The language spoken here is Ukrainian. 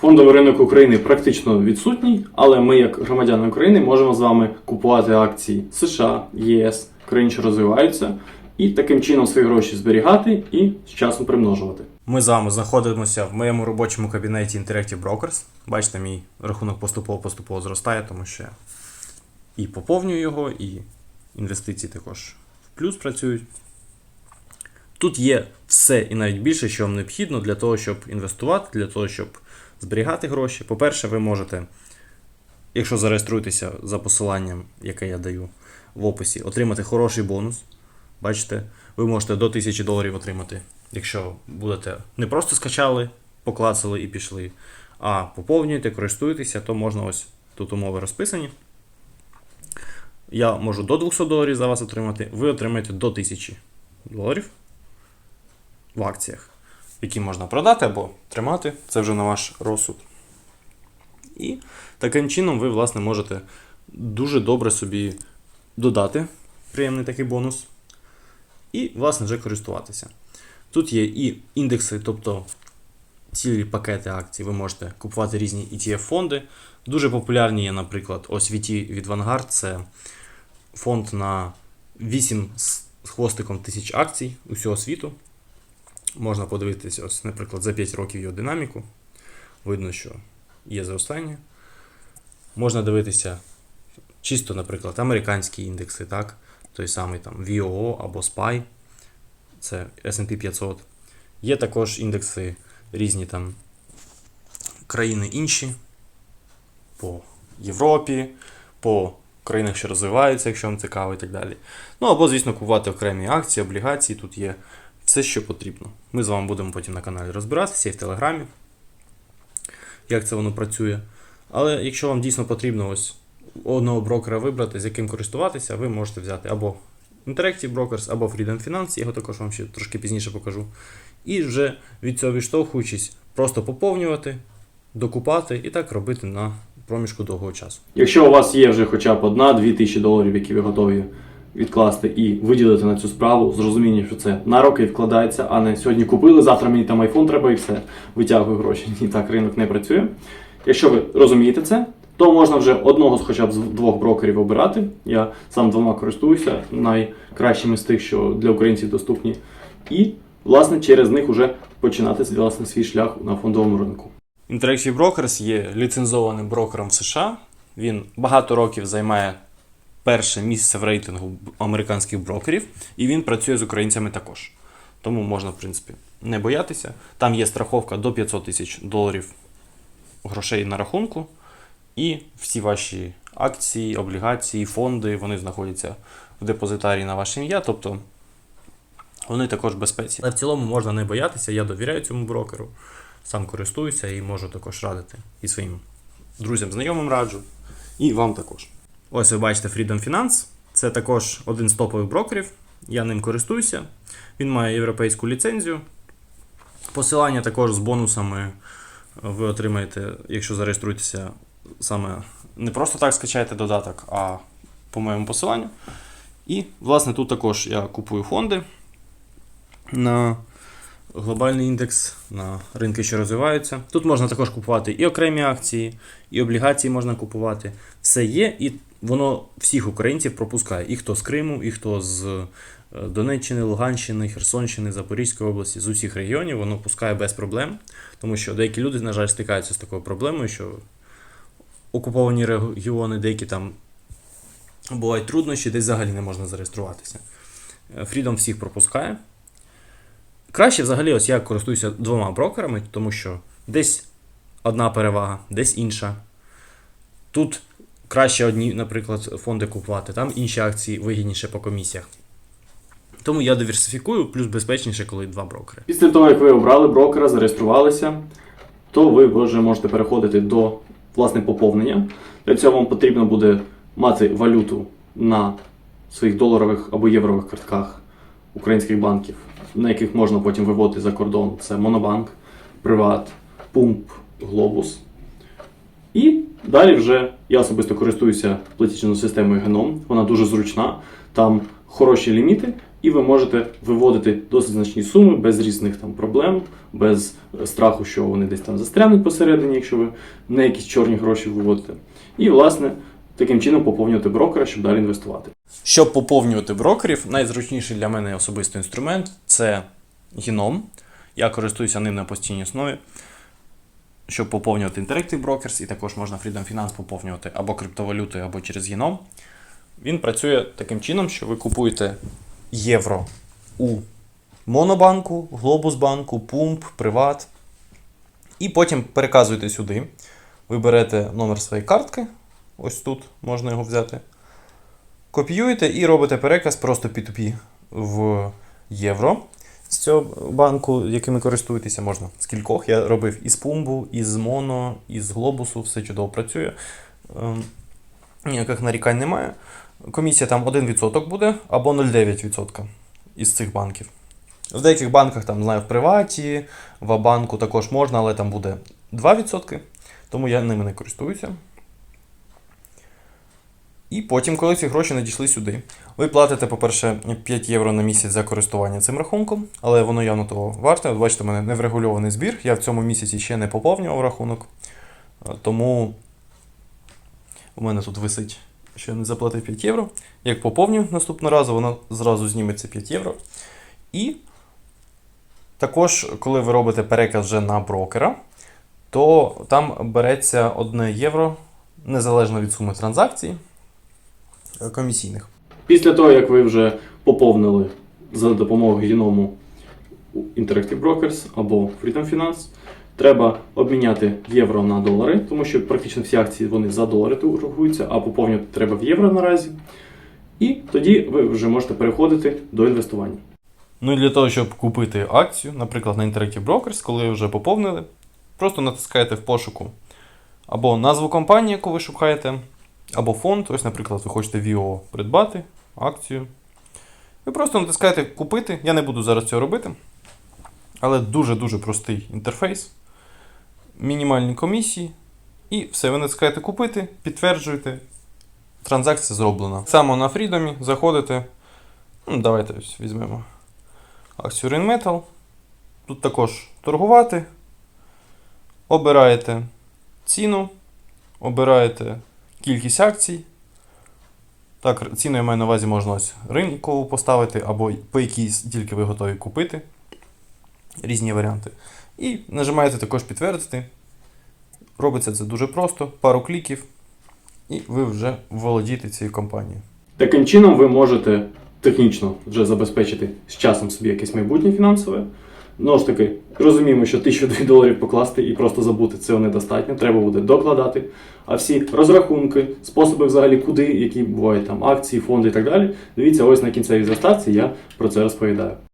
Фондовий ринок України практично відсутній, але ми, як громадяни України, можемо з вами купувати акції США, ЄС, країн, що розвиваються, і таким чином свої гроші зберігати і з часом примножувати. Ми з вами знаходимося в моєму робочому кабінеті Interactive Brokers. Бачите, мій рахунок поступово-поступово зростає, тому що і поповнюю його, і інвестиції також в плюс працюють. Тут є все і навіть більше, що вам необхідно для того, щоб інвестувати, для того, щоб зберігати гроші. По-перше, ви можете, якщо зареєструєтеся за посиланням, яке я даю в описі, отримати хороший бонус. Бачите, ви можете до 1000 доларів отримати, якщо будете не просто скачали, поклацали і пішли, а поповнюєте, користуєтеся, то можна ось тут умови розписані. Я можу до 200 доларів за вас отримати, ви отримаєте до 1000 доларів в акціях, які можна продати або тримати. Це вже на ваш розсуд. І таким чином ви, власне, можете дуже добре собі додати приємний такий бонус. І, власне, вже користуватися. Тут є і індекси, тобто цілі пакети акцій. Ви можете купувати різні ETF-фонди. Дуже популярні є, наприклад, ось VT від Vanguard. Це фонд на 8 з хвостиком тисяч акцій усього світу. Можна подивитися, ось, наприклад, за 5 років його динаміку. Видно, що є зростання. Можна дивитися чисто, наприклад, американські індекси, так? той самий там VOO або SPY, це SP 500. Є також індекси різні там країни інші по Європі, по країнах, що розвиваються, якщо вам цікаво, і так далі. Ну або, звісно, купувати окремі акції, облігації. Тут є все, що потрібно. Ми з вами будемо потім на каналі розбиратися і в Телеграмі, як це воно працює. Але якщо вам дійсно потрібно ось одного брокера вибрати, з яким користуватися, ви можете взяти або Interactive Brokers, або Freedom Finance, я його також вам ще трошки пізніше покажу. І вже від цього відштовхуючись, просто поповнювати, докупати і так робити на проміжку довгого часу. Якщо у вас є вже хоча б одна-дві тисячі доларів, які ви готові відкласти і виділити на цю справу, з розумінням, що це на роки вкладається, а не сьогодні купили, завтра мені там айфон треба і все, витягую гроші. Ні, так ринок не працює. Якщо ви розумієте це, то можна вже одного з хоча б з двох брокерів обирати. Я сам двома користуюся, найкращими з тих, що для українців доступні. І, власне, через них вже починати власне, свій шлях на фондовому ринку. Interactive Brokers є ліцензованим брокером в США. Він багато років займає перше місце в рейтингу американських брокерів, і він працює з українцями також. Тому можна, в принципі, не боятися. Там є страховка до 500 тисяч доларів грошей на рахунку, і всі ваші акції, облігації, фонди вони знаходяться в депозитарії на ваше ім'я, тобто вони також безпечні. Але в цілому можна не боятися, я довіряю цьому брокеру, сам користуюся і можу також радити і своїм друзям, знайомим раджу, і вам також. Ось ви бачите Freedom Finance. Це також один з топових брокерів. Я ним користуюся. Він має європейську ліцензію. Посилання також з бонусами ви отримаєте, якщо зареєструєтеся саме не просто так скачаєте додаток, а по моєму посиланню. І, власне, тут також я купую фонди на глобальний індекс, на ринки, що розвиваються. Тут можна також купувати і окремі акції, і облігації можна купувати. Все є, і воно всіх українців пропускає. І хто з Криму, і хто з е, Донеччини, Луганщини, Херсонщини, Запорізької області, з усіх регіонів, воно пускає без проблем. Тому що деякі люди, на жаль, стикаються з такою проблемою, що окуповані регіони, деякі там бувають труднощі, десь взагалі не можна зареєструватися. Е, Freedom всіх пропускає. Краще взагалі, ось я користуюся двома брокерами, тому що десь одна перевага, десь інша. Тут краще одні, наприклад, фонди купувати, там інші акції вигідніше по комісіях. Тому я диверсифікую, плюс безпечніше, коли два брокери. Після того, як ви обрали брокера, зареєструвалися, то ви вже можете переходити до власне поповнення. Для цього вам потрібно буде мати валюту на своїх доларових або єврових картках українських банків, на яких можна потім виводити за кордон. Це Монобанк, Приват, Пумп, Глобус. І далі вже я особисто користуюся платіжною системою Genom. Вона дуже зручна, там хороші ліміти, і ви можете виводити досить значні суми без різних там проблем, без е, страху, що вони десь там застрянуть посередині, якщо ви не якісь чорні гроші виводите. І, власне, таким чином поповнювати брокера, щоб далі інвестувати. Щоб поповнювати брокерів, найзручніший для мене особистий інструмент це Гіном. Я користуюся ним на постійній основі. Щоб поповнювати Interactive Brokers, і також можна Freedom Finance поповнювати або криптовалютою, або через Гіном. Він працює таким чином, що ви купуєте євро у Монобанку, Глобусбанку, Пумп, Приват. І потім переказуєте сюди. Ви берете номер своєї картки, ось тут можна його взяти. Копіюєте і робите переказ просто P2P в євро. З цього банку, якими користуєтеся, можна з кількох. Я робив із Пумбу, із Моно, із Глобусу, все чудово працює. Ем, Ніяких нарікань немає. Комісія там 1% буде або 0,9% із цих банків. В деяких банках, там, знаю, в приваті, в Абанку також можна, але там буде 2%, тому я ними не користуюся. І потім, коли ці гроші надійшли сюди, ви платите, по-перше, 5 євро на місяць за користування цим рахунком, але воно явно того варте. От бачите, у мене неврегульований збір. Я в цьому місяці ще не поповнював рахунок. Е, Тому у мене тут висить, що я не заплатив 5 євро. Як поповню наступного разу, воно зразу зніметься 5 євро. І також, коли ви робите переказ вже на брокера, то там береться 1 євро незалежно від суми транзакцій е, комісійних. Після того, як ви вже поповнили за допомогою геному Interactive Brokers або Freedom Finance, треба обміняти євро на долари, тому що практично всі акції вони за долари торгуються, а поповнювати треба в євро наразі. І тоді ви вже можете переходити до інвестування. Ну і для того, щоб купити акцію, наприклад, на Interactive Brokers, коли ви вже поповнили, просто натискаєте в пошуку або назву компанії, яку ви шукаєте, або фонд. Ось, наприклад, ви хочете VO придбати акцію. Ви просто натискаєте купити. Я не буду зараз цього робити. Але дуже-дуже простий інтерфейс. Мінімальні комісії. І все, ви натискаєте купити, підтверджуєте. Транзакція зроблена. Саме на Freedom заходите. Ну, давайте ось візьмемо акцію Rheinmetall. Тут також торгувати. Обираєте ціну, обираєте кількість акцій. Так, ціну я маю на увазі можна ось ринкову поставити, або по якій тільки ви готові купити. Різні варіанти. І нажимаєте також підтвердити. Робиться це дуже просто, пару кліків, і ви вже володієте цією компанією. Таким чином, ви можете технічно вже забезпечити з часом собі якесь майбутнє фінансове. Знову ж таки, розуміємо, що 1002 доларів покласти і просто забути цього недостатньо. Треба буде докладати. А всі розрахунки, способи взагалі куди, які бувають там акції, фонди і так далі. Дивіться, ось на кінцевій заставці я про це розповідаю.